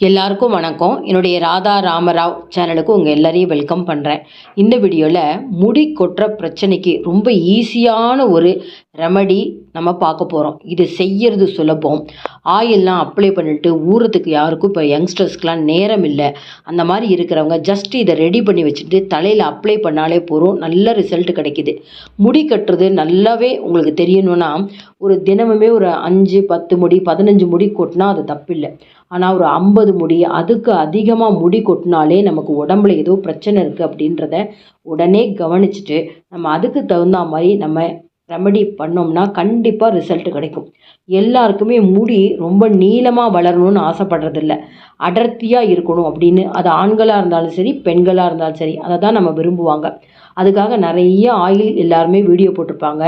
எல்லாருக்கும் வணக்கம். என்னுடைய ராதா ராமராவ் சேனலுக்கு உங்கள் எல்லாரையும் வெல்கம் பண்ணுறேன் இந்த வீடியோவில் முடி கொட்டுற பிரச்சனைக்கு ரொம்ப ஈஸியான ஒரு ரெமடி நம்ம பார்க்க போகிறோம் இது செய்யறது சுலபம். ஆயில்லாம் அப்ளை பண்ணிட்டு ஊறத்துக்கு யாருக்கும் இப்போ யங்ஸ்டர்ஸ்க்கெலாம் நேரம் இல்லை. அந்த மாதிரி இருக்கிறவங்க ஜஸ்ட் இதை ரெடி பண்ணி வச்சுட்டு தலையில் அப்ளை பண்ணாலே போகிறோம் நல்ல ரிசல்ட் கிடைக்குது. முடி கட்டுறது நல்லாவே உங்களுக்கு தெரியணும்னா ஒரு தினமுமே ஒரு அஞ்சு பத்து முடி பதினஞ்சு முடி கொட்டினா அது தப்பில்லை. ஆனால் ஒரு ஐம்பது முடி அதுக்கு அதிகமாக முடி கொட்டினாலே நமக்கு உடம்புல ஏதோ பிரச்சனை இருக்குது அப்படின்றத உடனே கவனிச்சுட்டு நம்ம அதுக்கு தகுந்த மாதிரி நம்ம ரெமடி பண்ணோம்னா கண்டிப்பாக ரிசல்ட் கிடைக்கும். எல்லாருக்குமே முடி ரொம்ப நீளமாக வளரணும்னு ஆசைப்படுறதில்ல. அடர்த்தியாக இருக்கணும் அப்படின்னு. அது ஆண்களாக இருந்தாலும் சரி பெண்களாக இருந்தாலும் சரி அதை தான் நம்ம விரும்புவாங்க. அதுக்காக நிறைய ஆயில் எல்லாருமே வீடியோ போட்டிருப்பாங்க.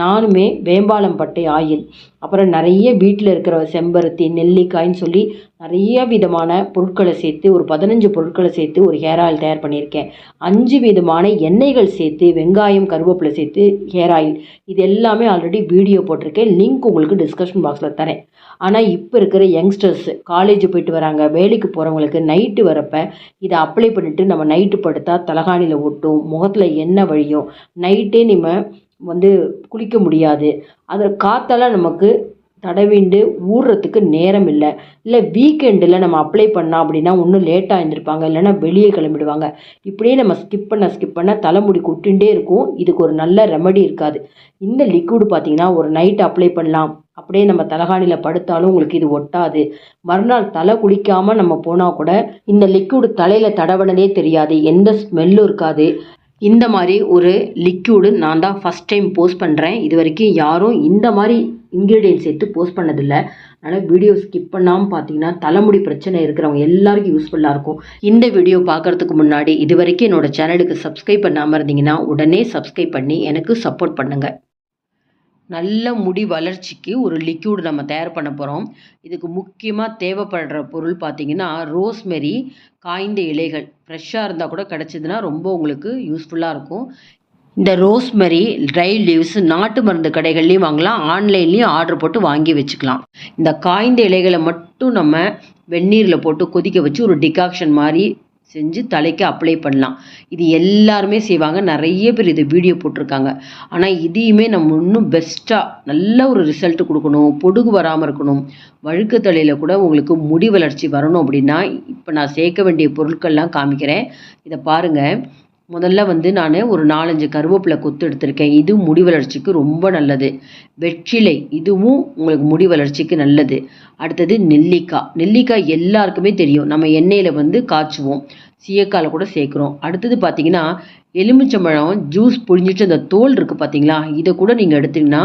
நானுமே வேம்பாலம் பட்டை ஆயில். அப்புறம் நிறைய வீட்டில் இருக்கிற செம்பருத்தி நெல்லிக்காய்ன்னு சொல்லி நிறைய விதமான பொருட்களை சேர்த்து ஒரு பதினஞ்சு பொருட்களை சேர்த்து ஒரு ஹேர் ஆயில் தயார் பண்ணியிருக்கேன். அஞ்சு விதமான எண்ணெய்கள் சேர்த்து வெங்காயம் கருவேப்பிலை சேர்த்து ஹேர் ஆயில் இது எல்லாமே ஆல்ரெடி வீடியோ போட்டிருக்கேன். லிங்க் உங்களுக்கு டிஸ்கஷன் பாக்ஸில் தரேன். ஆனால் இப்போ இருக்கிற யங்ஸ்டர்ஸ் காலேஜ் போயிட்டு வராங்க வேலைக்கு போகிறவங்களுக்கு நைட்டு வரப்போ இதை அப்ளை பண்ணிவிட்டு நம்ம நைட்டு படுத்தால் தலகாணியில் ஒட்டும் முகத்தில் என்ன வழியும் நைட்டே நம்ம வந்து குளிக்க முடியாது. அது காற்றெல்லாம் நமக்கு தடவிண்டு ஊறுறதுக்கு நேரம் இல்லை. இல்லை வீக்கெண்டில் நம்ம அப்ளை பண்ணோம் அப்படின்னா இன்னும் லேட்டாக எழுந்திருப்பாங்க இல்லைன்னா வெளியே கிளம்பிடுவாங்க. இப்படியே நம்ம ஸ்கிப் பண்ண ஸ்கிப் பண்ண தலைமுடி கொட்டுண்டே இருக்கும். இதுக்கு ஒரு நல்ல ரெமடி இருக்காது. இந்த லிக்விடு பார்த்தீங்கன்னா ஒரு நைட் அப்ளை பண்ணலாம். அப்படியே நம்ம தலகாணியில் படுத்தாலும் உங்களுக்கு இது ஒட்டாது. மறுநாள் தலை குளிக்காமல் நம்ம போனால் கூட இந்த லிக்விடு தலையில் தடவினதே தெரியாது. எந்த ஸ்மெல்லும் இருக்காது. இந்த மாதிரி ஒரு லிக்யூடு நான் தான் ஃபஸ்ட் டைம் போஸ்ட் பண்ணுறேன் இது வரைக்கும் யாரும் இந்த மாதிரி இன்க்ரீடியன்ட் சேர்த்து போஸ்ட் பண்ணதில்லை. அதனால் வீடியோ ஸ்கிப் பண்ணாமல் பார்த்தீங்கன்னா தலைமுடி பிரச்சனை இருக்கிறவங்க எல்லாருக்கும் யூஸ்ஃபுல்லாக இருக்கும். இந்த வீடியோ பார்க்குறதுக்கு முன்னாடி இது வரைக்கும் என்னோடய சேனலுக்கு சப்ஸ்கிரைப் பண்ணாமல் இருந்தீங்கன்னா உடனே சப்ஸ்கிரைப் பண்ணி எனக்கு சப்போர்ட் பண்ணுங்கள் நல்ல முடி வளர்ச்சிக்கு ஒரு லிக்யூடு நம்ம தயார் பண்ண போகிறோம் இதுக்கு முக்கியமாக தேவைப்படுற பொருள் பார்த்திங்கன்னா ரோஸ்மெரி காய்ந்த இலைகள். ஃப்ரெஷ்ஷாக இருந்தால் கூட கிடச்சிதுன்னா ரொம்ப உங்களுக்கு யூஸ்ஃபுல்லாக இருக்கும். இந்த ரோஸ்மெரி ட்ரை லீவ்ஸ் நாட்டு மருந்து கடைகள்லேயும் வாங்கலாம். ஆன்லைன்லேயும் ஆர்டர் போட்டு வாங்கி வச்சுக்கலாம். இந்த காய்ந்த இலைகளை மட்டும் நம்ம வெந்நீரில் போட்டு கொதிக்க வச்சு ஒரு டிகாக்ஷன் மாதிரி செஞ்சு தலைக்கு அப்ளை பண்ணலாம். இது எல்லாருமே செய்வாங்க. நிறைய பேர் இது வீடியோ போட்டிருக்காங்க. ஆனால் இதையுமே நம்ம இன்னும் பெஸ்ட்டாக நல்ல ஒரு ரிசல்ட் கொடுக்கணும். பொடுகு வராமல் இருக்கணும். வழுக்கு தலையில் கூட உங்களுக்கு முடி வளர்ச்சி வரணும் அப்படின்னா இப்போ நான் சேர்க்க வேண்டிய பொருட்கள்லாம் காமிக்கிறேன். இதை பாருங்கள் முதல்ல வந்து நான் ஒரு நாலஞ்சு கருவேப்பிலை கொத்து எடுத்திருக்கேன். இது முடி வளர்ச்சிக்கு ரொம்ப நல்லது. வெற்றிலை இதுவும் உங்களுக்கு முடி வளர்ச்சிக்கு நல்லது. அடுத்தது நெல்லிக்காய். நெல்லிக்காய் எல்லாருக்குமே தெரியும். நம்ம எண்ணெயில் வந்து காய்ச்சுவோம். சீயக்காலை கூட சேர்க்குறோம். அடுத்தது பார்த்தீங்கன்னா எலுமிச்சம்பழம் ஜூஸ் புழிஞ்சிட்டு அந்த தோல் இருக்குது பார்த்தீங்களா இதை கூட நீங்கள் எடுத்திங்கன்னா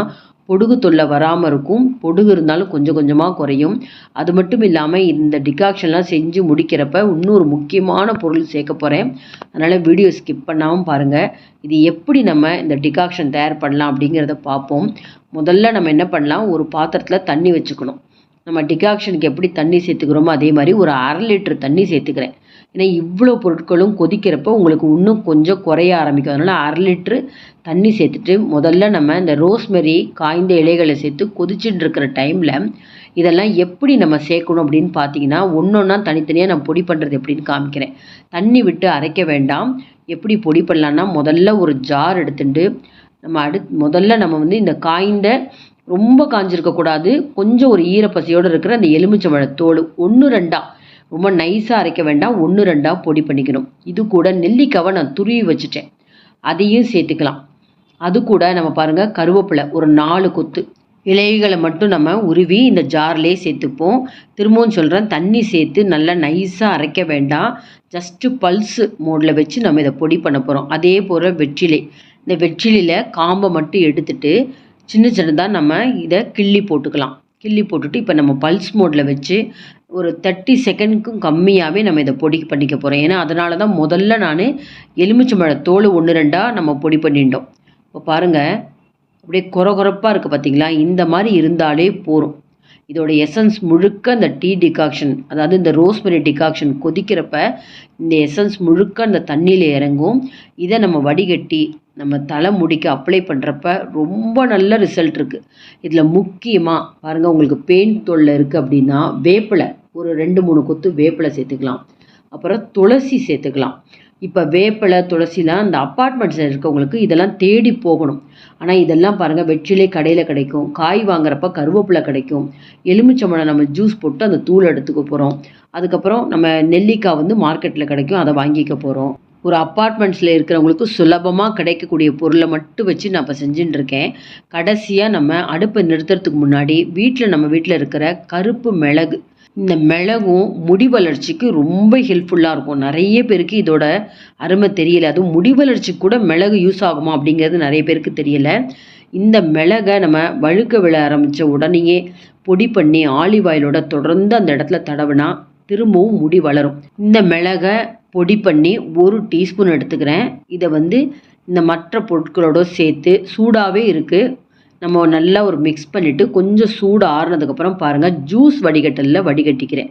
பொடுகு தொல்லை வராமல் இருக்கும். பொடுகு இருந்தாலும் கொஞ்சம் கொஞ்சமாக குறையும். அது மட்டும் இல்லாமல் இந்த டிகாக்ஷன்லாம் செஞ்சு முடிக்கிறப்ப இன்னொரு முக்கியமான பொருள் சேர்க்க போகிறேன் அதனால் வீடியோ ஸ்கிப் பண்ணாமல் பாருங்கள் இது எப்படி நம்ம இந்த டிகாக்ஷன் தயார் பண்ணலாம் அப்படிங்கிறத பார்ப்போம். முதல்ல நம்ம என்ன பண்ணலாம்? ஒரு பாத்திரத்தில் தண்ணி வச்சுக்கணும். நம்ம டிகாக்ஷனுக்கு எப்படி தண்ணி சேர்த்துக்கிறோமோ அதே மாதிரி ஒரு அரை லிட்டர் தண்ணி சேர்த்துக்கிறேன். ஏன்னா இவ்வளோ பொருட்களும் கொதிக்கிறப்போ உங்களுக்கு இன்னும் கொஞ்சம் குறைய ஆரம்பிக்கும். அதனால் அரை லிட்ரு தண்ணி சேர்த்துட்டு முதல்ல நம்ம இந்த ரோஸ்மெரி காய்ந்த இலைகளை சேர்த்து கொதிச்சுட்டு இருக்கிற டைமில் இதெல்லாம் எப்படி நம்ம சேர்க்கணும் அப்படின்னு பார்த்தீங்கன்னா ஒன்று ஒன்றா தனித்தனியாக நான் பொடி பண்ணுறது எப்படின்னு காமிக்கிறேன். தண்ணி விட்டு அரைக்க வேண்டாம். எப்படி பொடி பண்ணலான்னா முதல்ல ஒரு ஜார் எடுத்துட்டு நம்ம அடு முதல்ல நம்ம வந்து இந்த காய்ந்த ரொம்ப காஞ்சிருக்கக்கூடாது. கொஞ்சம் ஒரு ஈரப்பசையோடு இருக்கிற அந்த எலுமிச்சம்பழ தோல் ஒன்று ரெண்டாக ரொம்ப நைஸாக அரைக்க வேண்டாம். ஒன்று ரெண்டாக பொடி பண்ணிக்கணும். இது கூட நெல்லிக்காவை நான் துருவி வச்சுட்டேன். அதையும் சேர்த்துக்கலாம். அது கூட நம்ம பாருங்கள் கருவேப்பிலை ஒரு நாலு கொத்து. இலைகளை மட்டும் நம்ம உருவி இந்த ஜார்லேயே சேர்த்துப்போம். திரும்பவும் சொல்கிறேன் தண்ணி சேர்த்து நல்லா நைஸாக அரைக்க வேண்டாம். ஜஸ்ட்டு பல்ஸு மோடில் வச்சு நம்ம இதை பொடி பண்ண போகிறோம் அதே போல் வெற்றிலை. இந்த வெற்றிலையில் காம்பை மட்டும் எடுத்துட்டு சின்ன சின்னதாக நம்ம இதை கிள்ளி போட்டுக்கலாம். கிள்ளி போட்டுட்டு இப்போ நம்ம பல்ஸ் மோடில் வச்சு ஒரு தேர்ட்டி செகண்ட்க்கும் கம்மியாகவே நம்ம இதை பொடி பண்ணிக்க போகிறோம் ஏன்னா அதனால தான் முதல்ல நான் எலுமிச்சம்பழ தோல் ஒன்று ரெண்டாக நம்ம பொடி பண்ணிட்டோம். இப்போ பாருங்கள் அப்படியே குறகுறப்பாக இருக்குது பார்த்தீங்களா இந்த மாதிரி இருந்தாலே போகும் இதோட எசன்ஸ் முழுக்க அந்த டீ டிகாக்ஷன் அதாவது இந்த ரோஸ்மெரி டிகாக்ஷன் கொதிக்கிறப்ப இந்த எசன்ஸ் முழுக்க அந்த தண்ணியில் இறங்கும். இதை நம்ம வடிகட்டி நம்ம தலை முடிக்க அப்ளை பண்ணுறப்ப ரொம்ப நல்ல ரிசல்ட் இருக்குது இதில் முக்கியமாக பாருங்கள் உங்களுக்கு பெயின் தொல்லை இருக்குது அப்படின்னா வேப்பிலை ஒரு ரெண்டு மூணு கொத்து வேப்பிலை சேர்த்துக்கலாம். அப்புறம் துளசி சேர்த்துக்கலாம். இப்போ வேப்பிலை துளசிலாம் அந்த அப்பார்ட்மெண்ட்ஸில் இருக்கவங்களுக்கு இதெல்லாம் தேடி போகணும். ஆனால் இதெல்லாம் பாருங்கள் வெற்றிலை கடையில் கிடைக்கும். காய் வாங்குறப்ப கருவேப்பிலை கிடைக்கும். எலுமிச்சம்பழம் நம்ம ஜூஸ் போட்டு அந்த தூள் எடுத்துக்க போகிறோம் அதுக்கப்புறம் நம்ம நெல்லிக்காய் வந்து மார்க்கெட்டில் கிடைக்கும் அதை வாங்கிக்க போகிறோம் ஒரு அப்பார்ட்மெண்ட்ஸில் இருக்கிறவங்களுக்கு சுலபமாக கிடைக்கக்கூடிய பொருளை மட்டும் வச்சு நான் இப்போ செஞ்சுட்டு இருக்கேன். கடைசியாக நம்ம அடுப்பை நிறுத்துறதுக்கு முன்னாடி வீட்டில் நம்ம வீட்டில் இருக்கிற கருப்பு மிளகு இந்த மிளகும் முடி வளர்ச்சிக்கு ரொம்ப ஹெல்ப்ஃபுல்லாக இருக்கும். நிறைய பேருக்கு இதோட அருமை தெரியல. அதுவும் முடி வளர்ச்சிக்கு கூட மிளகு யூஸ் ஆகுமா அப்படிங்கிறது நிறைய பேருக்கு தெரியல. இந்த மிளகை நம்ம வழுக்க விழ ஆரம்பித்த உடனேயே பொடி பண்ணி ஆலிவ் ஆயிலோட தொடர்ந்து அந்த இடத்துல தடவினா திரும்பவும் முடி வளரும். இந்த மிளகை பொடி பண்ணி ஒரு டீஸ்பூன் எடுத்துக்கிறேன். இதை வந்து இந்த மற்ற பொருட்களோட சேர்த்து சூடாகவே இருக்குது நம்ம நல்லா ஒரு மிக்ஸ் பண்ணிவிட்டு கொஞ்சம் சூடு ஆறுனதுக்கப்புறம் பாருங்கள் ஜூஸ் வடிகட்டலில் வடிகட்டிக்கிறேன்.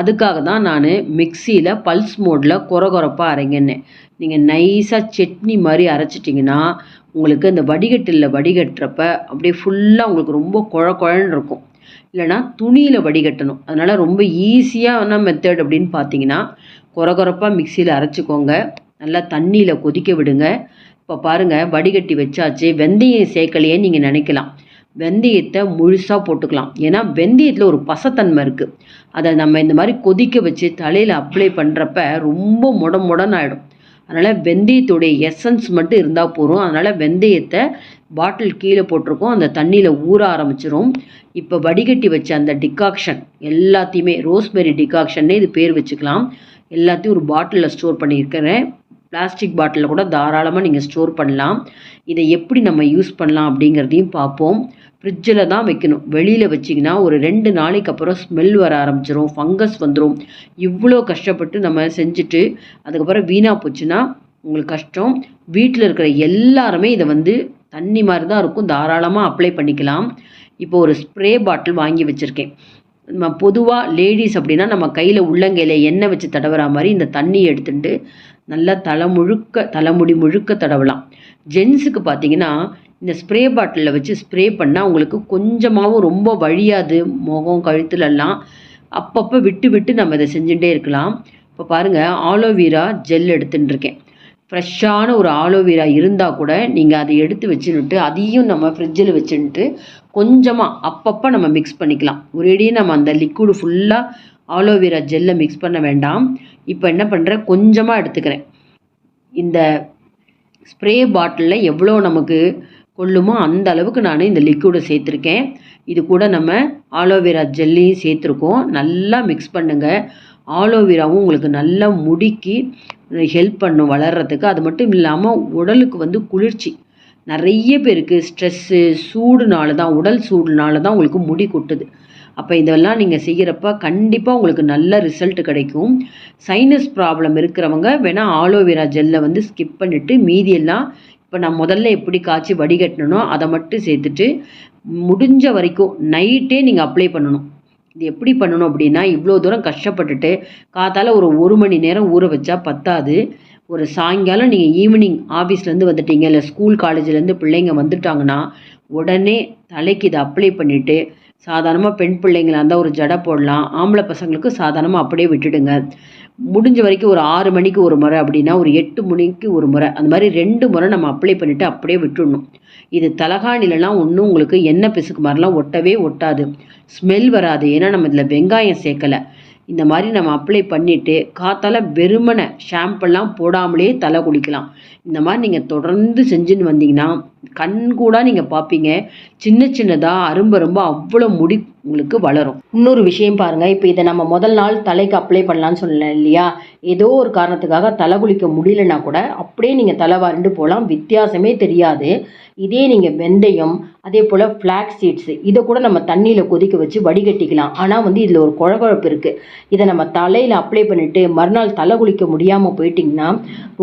அதுக்காக தான் நான் மிக்சியில் பல்ஸ் மோடில் கொர கொரப்பாக அரைங்கன்னேன் நீங்கள் நைஸாக சட்னி மாதிரி அரைச்சிட்டிங்கன்னா உங்களுக்கு அந்த வடிகட்டலில் வடிகட்டுறப்ப அப்படியே ஃபுல்லாக உங்களுக்கு ரொம்ப குழ குழன்னு இருக்கும். இல்லைனா துணியில் வடிகட்டணும். அதனால் ரொம்ப ஈஸியான மெத்தட் அப்படின்னு பார்த்தீங்கன்னா கொரகொரப்பாக மிக்சியில் அரைச்சிக்கோங்க. நல்லா தண்ணியில் கொதிக்க விடுங்க. இப்போ பாருங்கள் வடிகட்டி வச்சாச்சு. வெந்தயம் சேர்க்கலையே நீங்கள் நினைக்கலாம். வெந்தயத்தை முழுசாக போட்டுக்கலாம். ஏன்னா வெந்தயத்தில் ஒரு பசத்தன்மை இருக்குது அதை நம்ம இந்த மாதிரி கொதிக்க வச்சு தலையில் அப்ளை பண்ணுறப்ப ரொம்ப முடமுடன் ஆகிடும் அதனால் வெந்தயத்துடைய எசன்ஸ் மட்டும் இருந்தால் போதும். அதனால் வெந்தயத்தை பாட்டில் கீழே போட்டிருக்கோம். அந்த தண்ணியில் ஊற ஆரம்பிச்சிரும். இப்போ வடிகட்டி வச்ச அந்த டிகாக்ஷன் எல்லாத்தையுமே ரோஸ்மெரி டிகாக்ஷன்னே இது பேர் வச்சுக்கலாம். எல்லாத்தையும் ஒரு பாட்டிலில் ஸ்டோர் பண்ணியிருக்கிறேன். பிளாஸ்டிக் பாட்டிலில் கூட தாராளமாக நீங்கள் ஸ்டோர் பண்ணலாம். இதை எப்படி நம்ம யூஸ் பண்ணலாம் அப்படிங்கிறதையும் பார்ப்போம். ஃப்ரிட்ஜில் தான் வைக்கணும். வெளியில் வச்சிங்கன்னா ஒரு ரெண்டு நாளைக்கு அப்புறம் ஸ்மெல் வர ஆரம்பிச்சிடும் ஃபங்கஸ் வந்துடும் இவ்வளோ கஷ்டப்பட்டு நம்ம செஞ்சுட்டு அதுக்கப்புறம் வீணாக போச்சுன்னா உங்களுக்கு கஷ்டம். வீட்டில் இருக்கிற எல்லாருமே இதை வந்து தண்ணி மாதிரி தான் இருக்கும். தாராளமாக அப்ளை பண்ணிக்கலாம். இப்போ ஒரு ஸ்ப்ரே பாட்டில் வாங்கி வச்சுருக்கேன். நம்ம பொதுவாக லேடிஸ் அப்படின்னா நம்ம கையில் உள்ளங்கையில் எண்ணெய் வச்சு தடவுற மாதிரி இந்த தண்ணியை எடுத்துட்டு நல்லா தலை முழுக்க தலைமுடி முழுக்க தடவலாம். ஜென்ஸுக்கு பார்த்தீங்கன்னா இந்த ஸ்ப்ரே பாட்டிலில் வச்சு ஸ்ப்ரே பண்ணால் உங்களுக்கு கொஞ்சமாகவும் ரொம்ப வழியாது முகம் கழுத்துலலாம். அப்பப்போ விட்டு விட்டு நம்ம இதை செஞ்சுட்டே இருக்கலாம். இப்போ பாருங்கள் ஆலோவீரா ஜெல் எடுத்துட்டுருக்கேன் ஃப்ரெஷ்ஷான ஒரு ஆலோவேரா இருந்தால் கூட நீங்கள் அதை எடுத்து வச்சுன்னுட்டு அதையும் நம்ம ஃப்ரிட்ஜில் வச்சுன்ட்டு கொஞ்சமாக அப்பப்போ நம்ம மிக்ஸ் பண்ணிக்கலாம். ஒரேடியே நம்ம அந்த லிக்விடு ஃபுல்லாக ஆலோவேரா ஜெல்லை மிக்ஸ் பண்ண வேண்டாம். இப்போ என்ன பண்ணுறேன் கொஞ்சமாக எடுத்துக்கிறேன். இந்த ஸ்ப்ரே பாட்டிலில் எவ்வளோ நமக்கு கொள்ளுமோ அந்த அளவுக்கு நான் இந்த லிக்விடை சேர்த்துருக்கேன். இது கூட நம்ம ஆலோவேரா ஜெல்லையும் சேர்த்துருக்கோம். நல்லா மிக்ஸ் பண்ணுங்கள் ஆலோவேராவும் உங்களுக்கு நல்லா முடிக்கி ஹெல்ப் பண்ணும் வளர்கிறதுக்கு அது மட்டும் இல்லாமல் உடலுக்கு வந்து குளிர்ச்சி. நிறைய பேருக்கு ஸ்ட்ரெஸ்ஸு சூடுனால தான் உடல் சூடுனால தான் உங்களுக்கு முடி கொட்டுது. அப்போ இதெல்லாம் நீங்கள் செய்கிறப்ப கண்டிப்பாக உங்களுக்கு நல்ல ரிசல்ட் கிடைக்கும். சைனஸ் ப்ராப்ளம் இருக்கிறவங்க வேணால் ஆலோவேரா ஜெல்லை வந்து ஸ்கிப் பண்ணிவிட்டு மீதியெல்லாம் இப்போ நான் முதல்ல எப்படி காய்ச்சி வடிகட்டணும் அதை மட்டும் சேர்த்துட்டு முடிஞ்ச வரைக்கும் நைட்டே நீங்கள் அப்ளை பண்ணணும். இது எப்படி பண்ணணும் அப்படின்னா இவ்வளோ தூரம் கஷ்டப்பட்டுட்டு காத்தால் ஒரு ஒரு மணி நேரம் ஊற வச்சா பத்தாது. ஒரு சாயங்காலம் நீங்கள் ஈவினிங் ஆஃபீஸ்லேருந்து வந்துட்டீங்க இல்லை ஸ்கூல் காலேஜ்லேருந்து பிள்ளைங்க வந்துட்டாங்கன்னா உடனே தலைக்கு இதை அப்ளை பண்ணிவிட்டு சாதாரணமாக பெண் பிள்ளைங்களாக இருந்தால் ஒரு ஜடை போடலாம் ஆம்பளை பசங்களுக்கு சாதாரணமாக அப்படியே விட்டுடுங்க. முடிஞ்ச வரைக்கும் ஒரு ஆறு மணிக்கு ஒரு முறை அப்படின்னா ஒரு எட்டு மணிக்கு ஒரு முறை அந்த மாதிரி ரெண்டு முறை நம்ம அப்ளை பண்ணிவிட்டு அப்படியே விட்டுடணும். இது தலகாணிலலாம் ஒன்றும் உங்களுக்கு எண்ணெய் பிசுக்கு மாதிரிலாம் ஒட்டவே ஒட்டாது. ஸ்மெல் வராது. ஏன்னா நம்ம இதில் வெங்காயம் சேர்க்கலை. இந்த மாதிரி நம்ம அப்ளை பண்ணிவிட்டு காத்தால் வெறுமனை ஷாம்பெல்லாம் போடாமலே தலை குளிக்கலாம். இந்த மாதிரி நீங்கள் தொடர்ந்து செஞ்சுன்னு வந்தீங்கன்னா கண் கூட நீங்கள் பார்ப்பீங்க. சின்ன சின்னதாக அரும்ப ரொம்ப அவ்வளோ முடி உங்களுக்கு வளரும். இன்னொரு விஷயம் பாருங்கள் இப்போ இதை நம்ம முதல் நாள் தலைக்கு அப்ளை பண்ணலான்னு சொல்லலாம் இல்லையா? ஏதோ ஒரு காரணத்துக்காக தலை குளிக்க முடியலன்னா கூட அப்படியே நீங்கள் தலை வறண்டு போகலாம். வித்தியாசமே தெரியாது. இதே நீங்கள் வெந்தயம் அதே போல் ஃப்ளாக் சீட்ஸு இதை கூட நம்ம தண்ணியில் கொதிக்க வச்சு வடிகட்டிக்கலாம். ஆனால் வந்து இதில் ஒரு குழகுழப்பு இருக்குது இதை நம்ம தலையில் அப்ளை பண்ணிவிட்டு மறுநாள் தலை குளிக்க முடியாமல் போயிட்டிங்கன்னா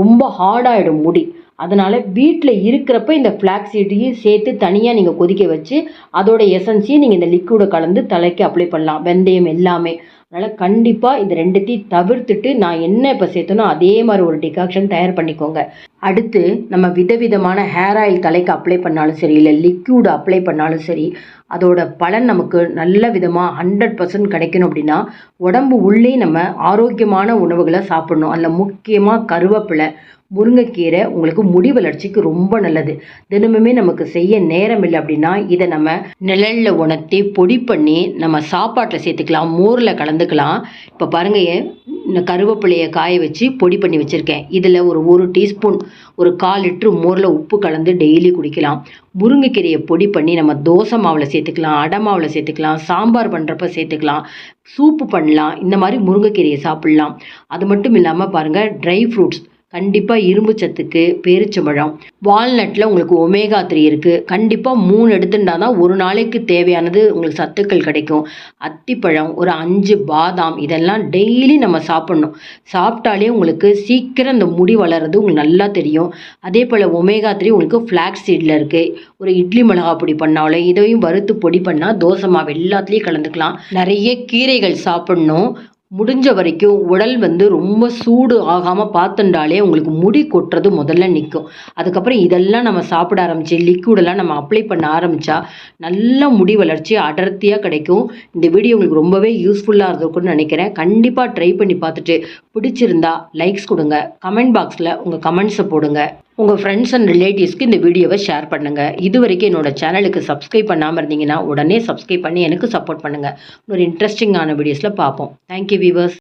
ரொம்ப ஹார்டாகிடும் முடி. அதனால் வீட்டில் இருக்கிறப்ப இந்த ஃப்ளாக் சீடையும் சேர்த்து தனியாக நீங்கள் கொதிக்க வச்சு அதோட எசன்ஸையும் நீங்கள் இந்த லிக்விடை கலந்து தலைக்கு அப்ளை பண்ணலாம். வெந்தயம் எல்லாமே. அதனால் கண்டிப்பாக இந்த ரெண்டுத்தையும் தவிர்த்துட்டு நான் என்ன இப்போ சேர்த்தனோ அதே மாதிரி ஒரு டிகாக்ஷன் தயார் பண்ணிக்கோங்க. அடுத்து நம்ம விதவிதமான ஹேர் ஆயில் தலைக்கு அப்ளை பண்ணாலும் சரி இல்லை லிக்யூட் அப்ளை பண்ணாலும் சரி அதோட பலன் நமக்கு நல்ல விதமாக ஹண்ட்ரட் பர்சன்ட் கிடைக்கணும் அப்படின்னா உடம்பு உள்ளே நம்ம ஆரோக்கியமான உணவுகளை சாப்பிடணும். அதில் முக்கியமாக கருவேப்பிலை முருங்கைக்கீரை உங்களுக்கு முடி வளர்ச்சிக்கு ரொம்ப நல்லது. தினமுமே நமக்கு செய்ய நேரம் இல்லை அப்படின்னா இதை நம்ம நிழலில் உணர்த்தி பொடி பண்ணி நம்ம சாப்பாட்டில் சேர்த்துக்கலாம் மோரில் கலந்துக்கலாம். இப்போ பாருங்கள் இந்த கருவேப்பிலையை காய வச்சு பொடி பண்ணி வச்சுருக்கேன். இதில் ஒரு ஒரு டீஸ்பூன் ஒரு கால் லிட்ரு மோரில் உப்பு கலந்து டெய்லி குடிக்கலாம். முருங்கைக்கீரையை பொடி பண்ணி நம்ம தோசை மாவில் சேர்த்துக்கலாம் அடை மாவில் சேர்த்துக்கலாம் சாம்பார் பண்ணுறப்ப சேர்த்துக்கலாம் சூப்பு பண்ணலாம் இந்த மாதிரி முருங்கைக்கீரையை சாப்பிட்லாம். அது மட்டும் இல்லாமல் பாருங்கள் ட்ரை ஃப்ரூட்ஸ் கண்டிப்பாக இரும்பு சத்துக்கு பேரிச்சம்பழம் வால்நட்டில் உங்களுக்கு ஒமேகா த்ரீ இருக்குது கண்டிப்பாக மூணு எடுத்துட்டா தான் ஒரு நாளைக்கு தேவையானது உங்களுக்கு சத்துக்கள் கிடைக்கும். அத்திப்பழம் ஒரு அஞ்சு பாதாம் இதெல்லாம் டெய்லி நம்ம சாப்பிட்ணும். சாப்பிட்டாலே உங்களுக்கு சீக்கிரம் இந்த முடி வளர்றது உங்களுக்கு நல்லா தெரியும். அதே போல் ஒமேகா த்ரீ உங்களுக்கு ஃப்ளாக்ஸ் சீடில் இருக்குது ஒரு இட்லி மிளகா பொடி பண்ணாலும் இதையும் வறுத்து பொடி பண்ணால் தோசை மாவு எல்லாத்துலேயும் கலந்துக்கலாம். நிறைய கீரைகள் சாப்பிட்ணும். முடிஞ்ச வரைக்கும் உடல் வந்து ரொம்ப சூடு ஆகாமல் பார்த்துண்டாலே உங்களுக்கு முடி கொட்டுறது முதல்ல நிற்கும் அதுக்கப்புறம் இதெல்லாம் நம்ம சாப்பிட ஆரம்பித்து லிக்விடெல்லாம் நம்ம அப்ளை பண்ண ஆரம்பித்தா நல்ல முடி வளர்ச்சி அடர்த்தியாக கிடைக்கும். இந்த வீடியோ உங்களுக்கு ரொம்பவே யூஸ்ஃபுல்லாக இருந்திருக்கும்னு நினைக்கிறேன். கண்டிப்பாக ட்ரை பண்ணி பார்த்துட்டு பிடிச்சிருந்தா லைக்ஸ் கொடுங்க. கமெண்ட் பாக்ஸில் உங்கள் கமெண்ட்ஸை போடுங்க. உங்கள் ஃப்ரெண்ட்ஸ் அண்ட் ரிலேட்டிவ்ஸ்க்கு இந்த வீடியோவை ஷேர் பண்ணுங்கள் இது வரைக்கும் என்னோட சேனலுக்கு சப்ஸ்கிரைப் பண்ணாமல் இருந்தீங்கன்னா உடனே சப்ஸ்கிரைப் பண்ணி எனக்கு சப்போர்ட் பண்ணுங்கள் ஒரு இன்ட்ரெஸ்டிங்கான வீடியோஸில் பார்ப்போம். Thank you viewers